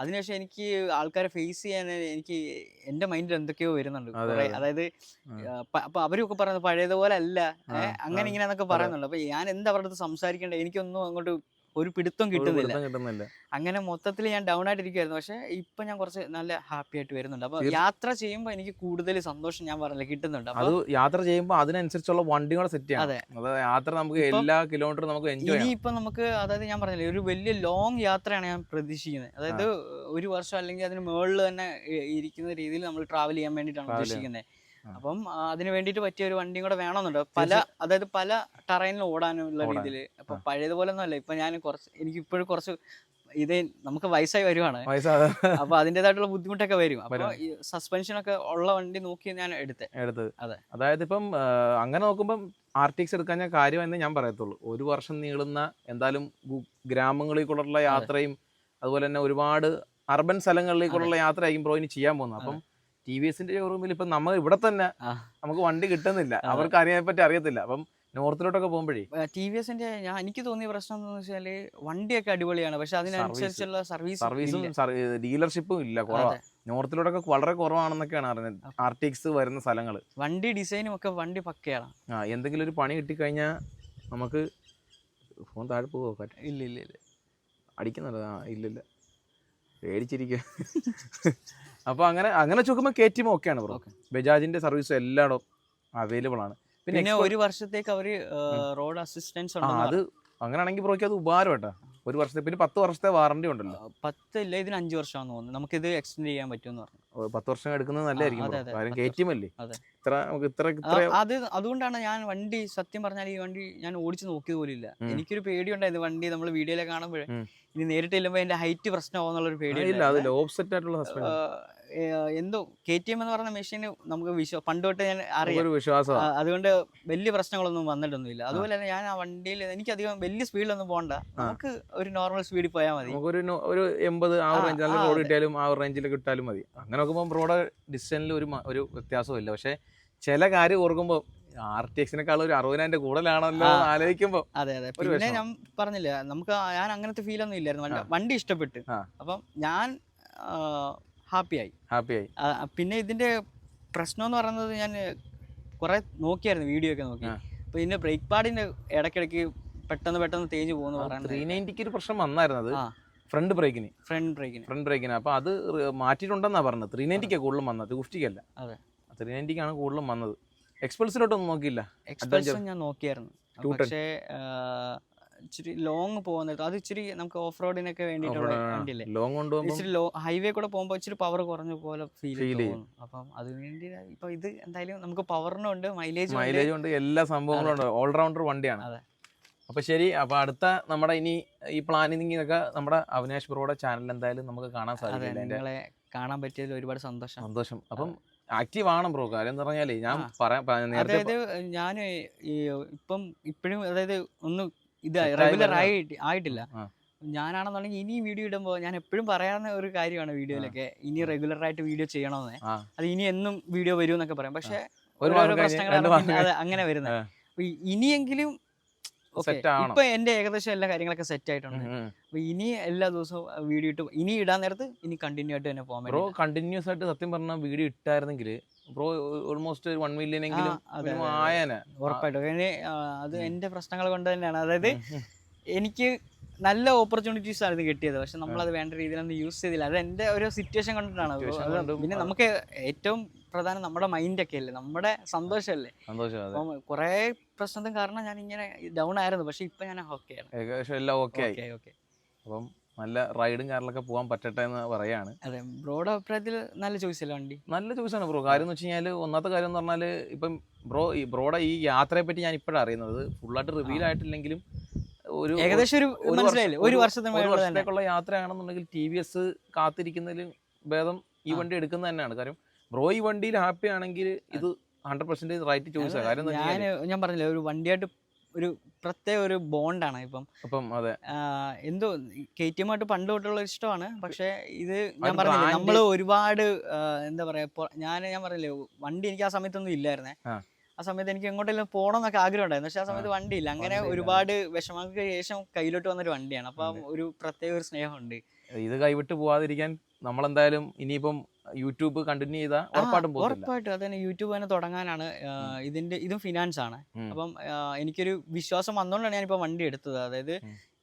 Speaker 1: അതിനുശേഷം എനിക്ക് ആൾക്കാരെ ഫേസ് ചെയ്യാൻ എനിക്ക് എന്റെ മൈൻഡിൽ എന്തൊക്കെയോ വരുന്നുണ്ട്. അതായത് അപ്പൊ അവരൊക്കെ പറയുന്നത് പഴയതുപോലെ അല്ല അങ്ങനെ ഇങ്ങനെ എന്നൊക്കെ പറയുന്നുണ്ട്. അപ്പൊ ഞാൻ എന്താ അവരുടെ സംസാരിക്കേണ്ടത് എനിക്കൊന്നും അങ്ങോട്ട് ഒരു പിടുത്തം കിട്ടുന്നില്ല.
Speaker 2: കിട്ടുന്നില്ല.
Speaker 1: അങ്ങനെ മൊത്തത്തിൽ ഞാൻ ഡൗൺ ആയിട്ടിരിക്കുവായിരുന്നു. പക്ഷെ ഇപ്പൊ ഞാൻ കുറച്ച് നല്ല ഹാപ്പി ആയിട്ട് വരുന്നുണ്ട്. അപ്പൊ യാത്ര ചെയ്യുമ്പോൾ എനിക്ക് കൂടുതൽ സന്തോഷം ഞാൻ പറഞ്ഞില്ല കിട്ടുന്നുണ്ട്.
Speaker 2: അത് യാത്ര ചെയ്യുമ്പോൾ അതിനനുസരിച്ചുള്ള വണ്ടി കൂടെ സെറ്റ് ചെയ്യണം.
Speaker 1: അതെ.
Speaker 2: യാത്ര നമുക്ക് എല്ലാ കിലോമീറ്ററും നമുക്ക് എൻജോയ്
Speaker 1: ഇനിയിപ്പോ നമുക്ക് അതായത് ഞാൻ പറഞ്ഞില്ലേ ഒരു വലിയ ലോങ് യാത്രയാണ് ഞാൻ പ്രതീക്ഷിക്കുന്നത്. അതായത് ഒരു വർഷം അല്ലെങ്കിൽ അതിന് മുകളിൽ തന്നെ ഇരിക്കുന്ന രീതിയിൽ നമ്മൾ ട്രാവൽ ചെയ്യാൻ വേണ്ടിയിട്ടാണ്. ഉദ്ദേശിക്കുന്നത്. അപ്പം അതിന് വേണ്ടിയിട്ട് പറ്റിയ ഒരു വണ്ടിയും കൂടെ വേണമെന്നുണ്ട്. പല അതായത് പല ടറൈനിൽ ഓടാനുള്ള. രീതിയിൽ അപ്പൊ. പഴയതുപോലെ ഒന്നുമല്ല ഇപ്പൊ ഞാൻ കുറച്ച് എനിക്ക് ഇപ്പോഴും കുറച്ച് ഇത് നമുക്ക് വയസ്സായി വരുവാണ്. അപ്പൊ അതിന്റേതായിട്ടുള്ള ബുദ്ധിമുട്ടൊക്കെ വരും. അപ്പൊ സസ്പെൻഷൻ ഒക്കെ ഉള്ള വണ്ടി നോക്കി ഞാൻ എടുത്തത്
Speaker 2: എടുത്തത്.
Speaker 1: അതെ.
Speaker 2: അതായത് ഇപ്പം അങ്ങനെ നോക്കുമ്പോൾ ആർട്ടിക്സ് ടി എക്സ് എടുക്കാൻ ഞാൻ കാര്യം എന്ന് ഞാൻ പറയത്തുള്ളൂ. ഒരു വർഷം നീളുന്ന എന്തായാലും ഗു- ഗ്രാമങ്ങളിൽ കൂടെയുള്ള യാത്രയും അതുപോലെ തന്നെ ഒരുപാട് അർബൻ സ്ഥലങ്ങളിലേക്കുള്ള യാത്ര ആയിരിക്കും ബ്രോ ഇനി ചെയ്യാൻ പോകുന്നത്. അപ്പം ടി വി എസിന്റെ ഷോറൂമിൽ ഇപ്പൊ നമ്മൾ ഇവിടെ തന്നെ നമുക്ക് വണ്ടി കിട്ടുന്നില്ല. അവർക്ക് അറിയാൻ പറ്റി അറിയത്തില്ല. അപ്പം നോർത്തിലോട്ടൊക്കെ പോകുമ്പോഴേ?
Speaker 1: ടി വി എസിന്റെ ഞാൻ എനിക്ക് തോന്നിയ പ്രശ്നം എന്ന് വെച്ചാൽ വണ്ടിയൊക്കെ അടിപൊളിയാണ്. പക്ഷെ അതിനനുസരിച്ചുള്ള സർവീസ്.
Speaker 2: സർവീസും ഡീലർഷിപ്പും ഇല്ല. കുറവാണ് നോർത്തിലോട്ടൊക്കെ വളരെ കുറവാണെന്നൊക്കെയാണ് അറിഞ്ഞത് ആർട്ടിക്സ് വരുന്ന സ്ഥലങ്ങൾ
Speaker 1: വണ്ടി ഡിസൈനും ഒക്കെ വണ്ടി പക്കയാണ്.
Speaker 2: ആ എന്തെങ്കിലും ഒരു പണി കിട്ടിക്കഴിഞ്ഞാൽ നമുക്ക് ഫോൺ താഴെ പോവോ? കാറ്റ്
Speaker 1: ഇല്ല ഇല്ല ഇല്ല.
Speaker 2: അടിക്കുന്നുണ്ട് ആ ഇല്ലില്ല പേടിച്ചിരിക്കുക അപ്പോൾ അങ്ങനെ അങ്ങനെ ചോക്കുമ്പോൾ കെ ടി എം ഓക്കെയാണ് ബ്രോ. ബജാജിന്റെ സർവീസ് എല്ലായിടും അവൈലബിൾ ആണ്. പിന്നെ
Speaker 1: ഒരു വർഷത്തേക്ക് അവർ റോഡ് അസിസ്റ്റൻസ്
Speaker 2: അത് അങ്ങനെയാണെങ്കിൽ ബ്രോയ്ക്ക് അത് ഉപകാരം കേട്ടോ. ഒരു വർഷത്തെ പിന്നെ പത്ത് വർഷത്തെ വാറണ്ടി ഉണ്ടല്ലോ.
Speaker 1: പത്ത് ഇല്ല ഇതിന് അഞ്ച് വർഷമാണെന്ന് തോന്നുന്നു. നമുക്ക് ഇത് എക്സ്റ്റെൻഡ് ചെയ്യാൻ പറ്റുമെന്ന് പറഞ്ഞു.
Speaker 2: പത്ത് വർഷം എടുക്കുന്നത് നല്ലതായിരിക്കും. കാര്യം
Speaker 1: പത്ത്
Speaker 2: കെ ടി എം അല്ലേ ഇത്ര നമുക്ക് ഇത്ര ഇത്ര
Speaker 1: അത് അതുകൊണ്ടാണ് ഞാൻ വണ്ടി സത്യം പറഞ്ഞാൽ ഈ വണ്ടി ഞാൻ ഓടിച്ചു നോക്കിയത് പോലും ഇല്ല. എനിക്കൊരു പേടി ഉണ്ടായിരുന്നു വണ്ടി നമ്മൾ വീഡിയോയിലെ കാണുമ്പോഴേ. ഇനി നേരിട്ട് ചെല്ലുമ്പോൾ അതിന്റെ ഹൈറ്റ് പ്രശ്നമാവുന്നുള്ളൊരു പേടി
Speaker 2: ഇല്ല അത്. ഓഫ്സെറ്റ് ആയിട്ടുള്ള
Speaker 1: എന്തോ കെ ടി എം എന്ന് പറയുന്ന മെഷീന് നമുക്ക് വിശ്വ പണ്ട് തൊട്ട് ഞാൻ അറിയാം.
Speaker 2: വിശ്വാസം
Speaker 1: അതുകൊണ്ട് വലിയ പ്രശ്നങ്ങളൊന്നും വന്നിട്ടൊന്നുമില്ല. അതുപോലെ തന്നെ ഞാൻ ആ വണ്ടിയിൽ എനിക്ക് അധികം വലിയ സ്പീഡിലൊന്നും പോകണ്ട നമുക്ക് ഒരു നോർമൽ സ്പീഡിൽ പോയാൽ മതി.
Speaker 2: ഒരു ഒരു എൺപത് ആ റേഞ്ച് നല്ല റോഡ്. കിട്ടിയാലും ആ റേഞ്ചിൽ കിട്ടാലും മതി. അങ്ങനെ നോക്കുമ്പോൾ റോഡ് ഡിസ്റ്റൻസിൽ ഒരു ഒരു വ്യത്യാസവും ഇല്ല പക്ഷെ ചില കാര്യം ഓർക്കുമ്പോൾ ആർ ടി എക്സിനേക്കാൾ ഒരു അറുപതിനായിരം കൂടുതലാണല്ലോ. ആലോചിക്കുമ്പോൾ
Speaker 1: അതെ അതെ. പിന്നെ ഞാൻ പറഞ്ഞില്ല നമുക്ക് ഞാൻ അങ്ങനത്തെ ഫീൽ ഒന്നും ഇല്ലായിരുന്നു. വണ്ടി ഇഷ്ടപ്പെട്ട്. അപ്പം ഞാൻ ഹാപ്പിയായി.
Speaker 2: ഹാപ്പിയായി.
Speaker 1: പിന്നെ ഇതിന്റെ പ്രശ്നം എന്ന് പറയുന്നത് ഞാൻ കുറെ നോക്കിയായിരുന്നു വീഡിയോ ഒക്കെ നോക്കി. അപ്പൊ ഇതിന്റെ ബ്രേക്ക് പാഡിന്റെ ഇടയ്ക്കിടയ്ക്ക് പെട്ടെന്ന് പെട്ടെന്ന് തേഞ്ഞു പോകുന്നു
Speaker 2: ത്രീ
Speaker 1: പറയുന്നത്
Speaker 2: നയന്റിക്ക് ഒരു പ്രശ്നം വന്നായിരുന്നത്
Speaker 1: അത്
Speaker 2: ഫ്രണ്ട് ബ്രേക്കിന്
Speaker 1: ഫ്രണ്ട് ബ്രേക്കിന്
Speaker 2: ഫ്രണ്ട് ബ്രേക്കിന് അപ്പൊ അത് മാറ്റിയിട്ടുണ്ടെന്നാ പറഞ്ഞത്. ത്രീ നയന്റിക്കാണ് കൂടുതലും വന്നത്. ടു ഫിഫ്റ്റിക്കല്ല
Speaker 1: അതെ.
Speaker 2: ത്രീ നയന്റിക്കാണ് കൂടുതലും വന്നത്. എക്സ്പൾസിലോട്ടൊന്നും നോക്കിയില്ല.
Speaker 1: എക്സ്പെൽസ് ഞാൻ നോക്കിയായിരുന്നു. പക്ഷേ ഇച്ചിരി ലോങ് പോകാൻ നേരത്തെ അത് ഇച്ചിരി നമുക്ക് ഓഫ് റോഡിനൊക്കെ വേണ്ടിയിട്ടുള്ള വണ്ടിയല്ലേ?
Speaker 2: ലോങ് കൊണ്ടുപോകുമ്പോൾ
Speaker 1: ഇച്ചിരി ഹൈവേ കൂടെ പോകുമ്പോൾ ഇച്ചിരി പവർ കുറഞ്ഞ പോലെ ഫീൽ
Speaker 2: ചെയ്യും.
Speaker 1: അപ്പം അത് വേണ്ടി ഇപ്പൊ ഇത് എന്തായാലും നമുക്ക് പവറിനും ഉണ്ട് മൈലേജ്
Speaker 2: മൈലേജ് ഉണ്ട് എല്ലാ സംഭവങ്ങളും ഉണ്ട്. ഓൾറൗണ്ടർ വണ്ടിയാണ്.
Speaker 1: അതെ.
Speaker 2: അപ്പൊ ശരി അപ്പൊ അടുത്ത നമ്മുടെ ഇനി ഈ പ്ലാനിങ് ഒക്കെ നമ്മുടെ അവിനാഷ് ബ്രോയുടെ ചാനൽ എന്തായാലും നമുക്ക് കാണാൻ സാധിക്കും
Speaker 1: നിങ്ങളെ കാണാൻ പറ്റിയതിൽ ഒരുപാട് സന്തോഷം.
Speaker 2: സന്തോഷം. അപ്പം ആക്റ്റീവ് ആണ് ബ്രോ. കാര്യം എന്ന് പറഞ്ഞാലേ ഞാൻ പറയാം
Speaker 1: അതായത് ഞാൻ ഇപ്പം ഇപ്പോഴും അതായത് ഒന്ന് ഇത് റെഗുലർ
Speaker 2: ആയിട്ട്
Speaker 1: ആയി ആയിട്ടില്ല. ഞാനാണെന്നുണ്ടെങ്കിൽ ഇനി വീഡിയോ ഇടുമ്പോൾ ഞാൻ എപ്പോഴും പറയാവുന്ന ഒരു കാര്യമാണ് വീഡിയോയിലൊക്കെ. ഇനി റെഗുലർ ആയിട്ട് വീഡിയോ ചെയ്യണമെന്ന്. അത് ഇനി എന്നും വീഡിയോ വരും എന്നൊക്കെ പറയാം. പക്ഷെ ഓരോരോ പ്രശ്നങ്ങളാണ് അങ്ങനെ വരുന്നത്. ഇനിയെങ്കിലും. ഇപ്പൊ എന്റെ ഏകദേശം എല്ലാ കാര്യങ്ങളൊക്കെ സെറ്റ് ആയിട്ടുണ്ട്. അപ്പൊ ഇനി എല്ലാ ദിവസവും വീഡിയോ ഇട്ട് ഇനി ഇടാൻ നേരത്ത് ഇനി കണ്ടിന്യൂ ആയിട്ട് തന്നെ പോകാൻ
Speaker 2: കണ്ടിന്യൂസ് ആയിട്ട് സത്യം പറഞ്ഞ വീഡിയോ ഇട്ടായിരുന്നെങ്കിൽ ബ്രോ ഓൾമോസ്റ്റ് വൺ മില്യൺ എങ്കിലും
Speaker 1: ആ, അതെ,
Speaker 2: minimum
Speaker 1: അതെ, അതെ. ഉറപ്പായിട്ടും. അത്. എന്റെ പ്രശ്നങ്ങൾ കൊണ്ട് തന്നെയാണ്. അതായത് എനിക്ക് നല്ല ഓപ്പർച്യൂണിറ്റീസ് ആയിരുന്നു കിട്ടിയത്. പക്ഷെ നമ്മൾ അത് വേണ്ട രീതിയിൽ രീതിയിലൊന്നും യൂസ് ചെയ്തില്ല. അത് എന്റെ ഒരു സിറ്റുവേഷൻ കൊണ്ടിട്ടാണ് പിന്നെ നമുക്ക് ഏറ്റവും പ്രധാനം നമ്മുടെ മൈൻഡൊക്കെ അല്ലേ? നമ്മുടെ സന്തോഷമല്ലേ?
Speaker 2: സന്തോഷം
Speaker 1: അപ്പം കുറേ പ്രശ്നത്തിന് കാരണം ഞാൻ ഇങ്ങനെ ഡൗൺ ആയിരുന്നു. പക്ഷെ ഇപ്പൊ ഞാൻ
Speaker 2: ഏകദേശം എല്ലാം ഓക്കെ ആയി.
Speaker 1: ഓക്കെ ഓക്കെ
Speaker 2: അപ്പം നല്ല റൈഡും കാറിലൊക്കെ പോകാൻ പറ്റട്ടെ എന്ന് പറയാണ്.
Speaker 1: അതെ ബ്രോയുടെ അഭിപ്രായത്തിൽ നല്ല ചോയ്സ് അല്ലേ വണ്ടി?
Speaker 2: നല്ല ചോയ്സാണ് ബ്രോ. കാര്യം എന്ന് വെച്ച് കഴിഞ്ഞാൽ ഒന്നാമത്തെ കാര്യം എന്ന് പറഞ്ഞാൽ ഇപ്പം ബ്രോ ഈ ബ്രോയുടെ ഈ യാത്രയെ പറ്റി ഞാൻ ഇപ്പോഴാണ് അറിയുന്നത്. ഫുള്ളായിട്ട് റിവീൽ ആയിട്ടില്ലെങ്കിലും ഒരു
Speaker 1: ഏകദേശം ഒരു
Speaker 2: ഒരു വർഷത്തേക്കുള്ള യാത്രയാണെന്നുണ്ടെങ്കിൽ ടി വി എസ് കാത്തിരിക്കുന്നതിലും ഭേദം ഈ വണ്ടി എടുക്കുന്നത് തന്നെയാണ്. കാര്യം ബ്രോ ഈ വണ്ടിയിൽ ഹാപ്പി ആണെങ്കിൽ ഇത് ഹൺഡ്രഡ് പെർസെന്റേജ് റൈറ്റ് ചോയ്സാണ് കാര്യം
Speaker 1: ഞാൻ പറഞ്ഞില്ലേ ഒരു വണ്ടിയായിട്ട് ഒരു പ്രത്യേക ഒരു ബോണ്ടാണ് ഇപ്പം.
Speaker 2: അപ്പം അതെ.
Speaker 1: എന്തോ കെ ടി എമ്മായിട്ട് പണ്ട് തൊട്ടുള്ള ഇഷ്ടമാണ്. പക്ഷേ ഇത് ഞാൻ പറഞ്ഞില്ലേ നമ്മൾ ഒരുപാട് എന്താ പറയാ ഞാൻ ഞാൻ പറഞ്ഞില്ലേ വണ്ടി എനിക്ക് ആ സമയത്തൊന്നും ഇല്ലായിരുന്നേ.
Speaker 2: ആ.
Speaker 1: സമയത്ത് എനിക്ക് എങ്ങോട്ടെല്ലാം പോകണം എന്നൊക്കെ ആഗ്രഹം ഉണ്ടായിരുന്നു പക്ഷെ ആ സമയത്ത് വണ്ടിയില്ല. അങ്ങനെ
Speaker 2: വണ്ടിയില്ല.
Speaker 1: ഒരുപാട് വിഷമങ്ങൾക്ക് ശേഷം കയ്യിലോട്ട് വന്നൊരു വണ്ടിയാണ്. അപ്പൊ ഒരു പ്രത്യേക ഒരു സ്നേഹമുണ്ട്.
Speaker 2: ഇത് കൈവിട്ട് പോവാതിരിക്കാൻ നമ്മളെന്തായാലും ഇനിയിപ്പം യൂട്യൂബ് കണ്ടിന്യൂ ചെയ്താൽ ഉറപ്പായിട്ടും
Speaker 1: ഉറപ്പായിട്ടും. അതന്നെ യൂട്യൂബ് തന്നെ തുടങ്ങാനാണ് ഇതിന്റെ ഇതും ഫിനാൻസ് ആണ്. അപ്പം എനിക്കൊരു വിശ്വാസം വന്നുകൊണ്ടാണ് ഞാനിപ്പോൾ വണ്ടി എടുത്തത്. അതായത്.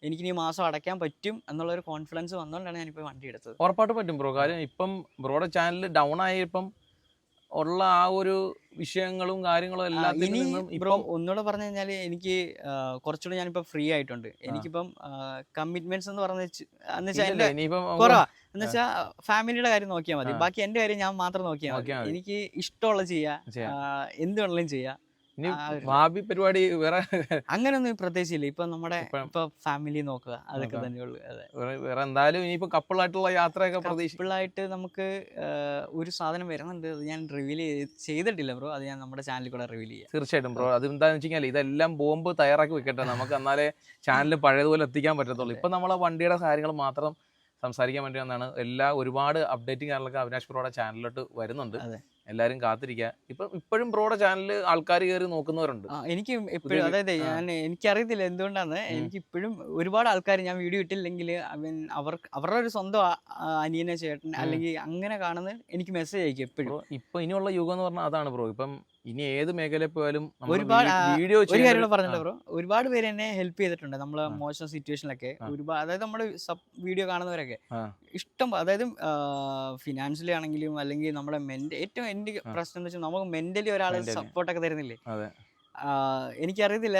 Speaker 1: എനിക്ക് ഈ മാസം അടയ്ക്കാൻ പറ്റും എന്നുള്ള ഒരു കോൺഫിഡൻസ് വന്നുകൊണ്ടാണ് ഞാനിപ്പോൾ വണ്ടി എടുത്തത്.
Speaker 2: ഉറപ്പായിട്ടും പറ്റും ബ്രോ കാര്യം ഇപ്പം ബ്രോയുടെ ചാനൽ ഡൗൺ ആയപ്പം ഉള്ള ആ ഒരു വിഷയങ്ങളും കാര്യങ്ങളും എല്ലാം
Speaker 1: ഇനി
Speaker 2: ഇപ്പൊ
Speaker 1: ബ്രോ ഒന്നുകൂടെ പറഞ്ഞു കഴിഞ്ഞാൽ എനിക്ക് കുറച്ചുകൂടെ ഞാനിപ്പോ ഫ്രീ ആയിട്ടുണ്ട്. എനിക്കിപ്പം കമ്മിറ്റ്മെന്റ്സ് എന്ന് പറഞ്ഞ എന്ന് വെച്ചാൽ ഫാമിലിയുടെ കാര്യം നോക്കിയാൽ മതി. ബാക്കി എന്റെ കാര്യം ഞാൻ മാത്രം നോക്കിയാൽ മതി. എനിക്ക് ഇഷ്ടമുള്ള ചെയ്യാം. എന്ത് വേണമെങ്കിലും ചെയ്യാം.
Speaker 2: ഭാവി പരിപാടി വേറെ
Speaker 1: അങ്ങനൊന്നും പ്രത്യേകിച്ച് ഇല്ല ഇപ്പൊ നമ്മുടെ
Speaker 2: ഇപ്പം-
Speaker 1: ഫാമിലി നോക്കുക. അതൊക്കെ. തന്നെയുള്ളൂ.
Speaker 2: വേറെ- വേറെ എന്തായാലും ഇനിയിപ്പോ കപ്പിളായിട്ടുള്ള യാത്രയൊക്കെ
Speaker 1: കപ്പിളായിട്ട് നമുക്ക് ഒരു സാധനം വരുന്നുണ്ട്. അത് ഞാൻ റിവീൽ ചെയ്തിട്ടില്ല ബ്രോ അത് ഞാൻ നമ്മുടെ ചാനലിൽ കൂടെ റിവീൽ ചെയ്യാം.
Speaker 2: തീർച്ചയായിട്ടും ബ്രോ അത് എന്താന്ന് വെച്ച് കഴിഞ്ഞാൽ ഇതെല്ലാം ബോംബ് തയ്യാറാക്കി വെക്കട്ടെ. നമുക്ക് എന്നാലേ ചാനൽ പഴയതുപോലെ എത്തിക്കാൻ പറ്റത്തുള്ളൂ. ഇപ്പൊ നമ്മളെ വണ്ടിയുടെ കാര്യങ്ങൾ മാത്രം സംസാരിക്കാൻ വേണ്ടി വന്നാണ് എല്ലാ ഒരുപാട് അപ്ഡേറ്റിംഗ് കാര്യങ്ങളൊക്കെ അവിനാഷ് ബ്രോയുടെ ചാനലിലോട്ട് വരുന്നുണ്ട്. എല്ലാവരും കാത്തിരിക്കുക ഇപ്പൊ ഇപ്പോഴും ബ്രോയുടെ ചാനലിൽ ആൾക്കാർ കയറി നോക്കുന്നവരുണ്ട്.
Speaker 1: ആ, എനിക്ക് എപ്പോഴും അതായത്. ഞാൻ എനിക്കറിയത്തില്ല എന്തുകൊണ്ടാണ് എനിക്ക് ഇപ്പോഴും ഒരുപാട് ആൾക്കാർ ഞാൻ വീഡിയോ ഇട്ടില്ലെങ്കിൽ അവർ അവരുടെ ഒരു സ്വന്തം ആ- ആ അനിയനെ ചേട്ടൻ അല്ലെങ്കിൽ അങ്ങനെ കാണുന്ന എനിക്ക് മെസ്സേജ് അയക്കും എപ്പോഴും.
Speaker 2: ബ്രോ ഇപ്പൊ ഇനിയുള്ള യുഗം എന്ന് പറഞ്ഞാൽ അതാണ് ബ്രോ. ഇപ്പം ഇനി ഏത് മേഖലയിൽ പോയാലും നമ്മൾ
Speaker 1: ഒരുപാട്
Speaker 2: വീ-
Speaker 1: ആ,
Speaker 2: വീഡിയോ
Speaker 1: ഒരു കാര്യം
Speaker 2: ചെയ്യുന്ന-
Speaker 1: കൂടെ പറഞ്ഞിട്ട് ബ്രോ. ഒരുപാട് പേര് എന്നെ ഹെൽപ്പ് ചെയ്തിട്ടുണ്ട്. നമ്മളെ
Speaker 2: ആ.
Speaker 1: മോശം സിറ്റുവേഷനിലൊക്കെ
Speaker 2: ആ.
Speaker 1: ഒരുപാട് അതായത് നമ്മുടെ സബ് വീഡിയോ കാണുന്നവരൊക്കെ.
Speaker 2: ആ.
Speaker 1: ഇഷ്ടം പ- അതായത് ഫിനാൻഷ്യലി ആണെങ്കിലും അല്ലെങ്കിൽ നമ്മുടെ മെന്റ് ഏറ്റവും
Speaker 2: ആ.
Speaker 1: പ്രശ്നം എന്ന് വെച്ചാൽ നമുക്ക് മെന്റലി ഒരാൾ
Speaker 2: Mentally.
Speaker 1: സപ്പോർട്ടൊക്കെ തരുന്നില്ലേ? എനിക്കറിയത്തില്ല.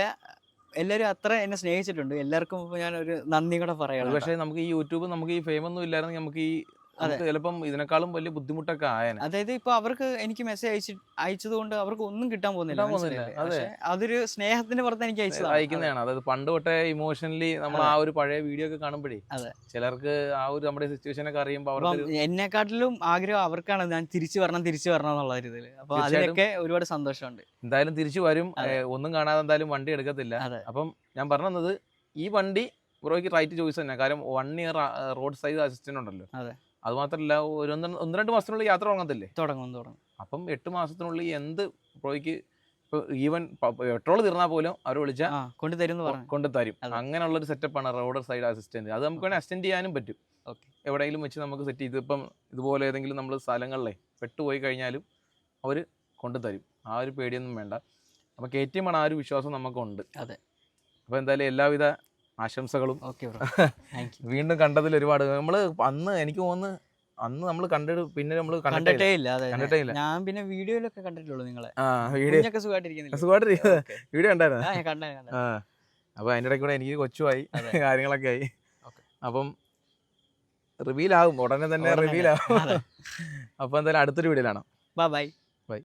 Speaker 1: എല്ലാവരും അത്ര എന്നെ സ്നേഹിച്ചിട്ടുണ്ട്. എല്ലാവർക്കും ഞാൻ ഒരു നന്ദി കൂടെ പറയണം
Speaker 2: പക്ഷേ നമുക്ക് ഈ യൂട്യൂബ് നമുക്ക് ഈ ഫെയിം ഒന്നും ഇല്ലായിരുന്നെങ്കിൽ നമുക്ക് ഈ നമുക്ക് ചിലപ്പം ഇതിനേക്കാളും വലിയ ബുദ്ധിമുട്ടൊക്കെ ആയന.
Speaker 1: അതായത് ഇപ്പൊ അവർക്ക് എനിക്ക് മെസ്സേജ് അയച്ചു അയച്ചത് കൊണ്ട് അവർക്ക് ഒന്നും കിട്ടാൻ പോകുന്നില്ല. അതൊരു സ്നേഹത്തിന്റെ പുറത്ത് എനിക്ക് അയച്ചത്
Speaker 2: അയക്കുന്നതാണ്. അതായത് പണ്ട് തൊട്ടേ ഇമോഷണലി നമ്മൾ ആ ഒരു പഴയ വീഡിയോ ഒക്കെ കാണുമ്പോഴേ. ചിലർക്ക് ആ ഒരു നമ്മുടെ സിറ്റുവേഷൻ ഒക്കെ അറിയുമ്പോൾ അവർക്ക്
Speaker 1: എന്നെക്കാട്ടിലും ആഗ്രഹം അവർക്കാണ് ഞാൻ തിരിച്ചു വരണം തിരിച്ചു വരണം എന്നുള്ള ഒരു അപ്പൊ അതിലൊക്കെ ഒരുപാട് സന്തോഷമുണ്ട്.
Speaker 2: എന്തായാലും തിരിച്ചു വരും. ഒന്നും കാണാതെ എന്തായാലും വണ്ടി എടുക്കത്തില്ല. അപ്പം ഞാൻ പറഞ്ഞത് ഈ വണ്ടി ബ്രോയ്ക്ക് റൈറ്റ് ചോയ്സ് തന്നെ. കാരണം one year road side assistant ഉണ്ടല്ലോ.
Speaker 1: അതെ.
Speaker 2: അത് മാത്രമല്ല ഒരു ഒന്ന് ഒന്ന് രണ്ട് മാസത്തിനുള്ളിൽ യാത്ര തുടങ്ങത്തില്ലേ?
Speaker 1: തുടങ്ങും തുടങ്ങും.
Speaker 2: അപ്പം എട്ട് മാസത്തിനുള്ളിൽ എന്ത് പ്രോയ്ക്ക് ഈവൻ പെട്രോൾ തീർന്നാൽ പോലും അവർ വിളിച്ചാൽ
Speaker 1: കൊണ്ടു തരും
Speaker 2: കൊണ്ട് തരും. അങ്ങനെയുള്ള ഒരു സെറ്റപ്പാണ് റോഡ് സൈഡ് അസിസ്റ്റന്റ് അത് നമുക്ക് വേണേൽ അസിസ്റ്റന്റ് ചെയ്യാനും പറ്റും.
Speaker 1: ഓക്കെ.
Speaker 2: എവിടെയെങ്കിലും വെച്ച് നമുക്ക് സെറ്റ് ചെയ്ത് ഇപ്പം ഇതുപോലെ ഏതെങ്കിലും നമ്മൾ സ്ഥലങ്ങളിലെ പെട്ടുപോയി കഴിഞ്ഞാലും അവർ കൊണ്ടുതരും. ആ ഒരു പേടിയൊന്നും വേണ്ട. അപ്പോൾ കെ ടി എം ആണ് ആ ഒരു വിശ്വാസം നമുക്കുണ്ട്.
Speaker 1: അതെ.
Speaker 2: അപ്പോൾ എന്തായാലും എല്ലാവിധ ആശംസകളും.
Speaker 1: ഓക്കെ
Speaker 2: വീണ്ടും കണ്ടതിൽ ഒരുപാട് നമ്മൾ അന്ന് എനിക്ക് തോന്നുന്നു അന്ന് നമ്മൾ കണ്ടിട്ട് പിന്നെ നമ്മൾ കണ്ടിട്ടേ
Speaker 1: ഇല്ല.
Speaker 2: കണ്ടിട്ടേ ഇല്ല
Speaker 1: ഞാൻ പിന്നെ വീഡിയോയിലൊക്കെ കണ്ടിട്ടുള്ളൂ നിങ്ങളെ.
Speaker 2: വീഡിയോ.
Speaker 1: സുഖമായിട്ടിരിക്കുന്നില്ല
Speaker 2: ഉണ്ടായിരുന്നു അപ്പൊ അതിന്റെ ഇടയ്ക്ക് കൂടെ എനിക്ക് കൊച്ചുമായി. കാര്യങ്ങളൊക്കെ ആയി. അപ്പം റിവീൽ ആകും. ഉടനെ തന്നെ റിവീൽ. ആകും.
Speaker 1: അതെ.
Speaker 2: അപ്പോൾ എന്തായാലും അടുത്തൊരു വീഡിയോയിലാണ്
Speaker 1: ബൈ ബൈ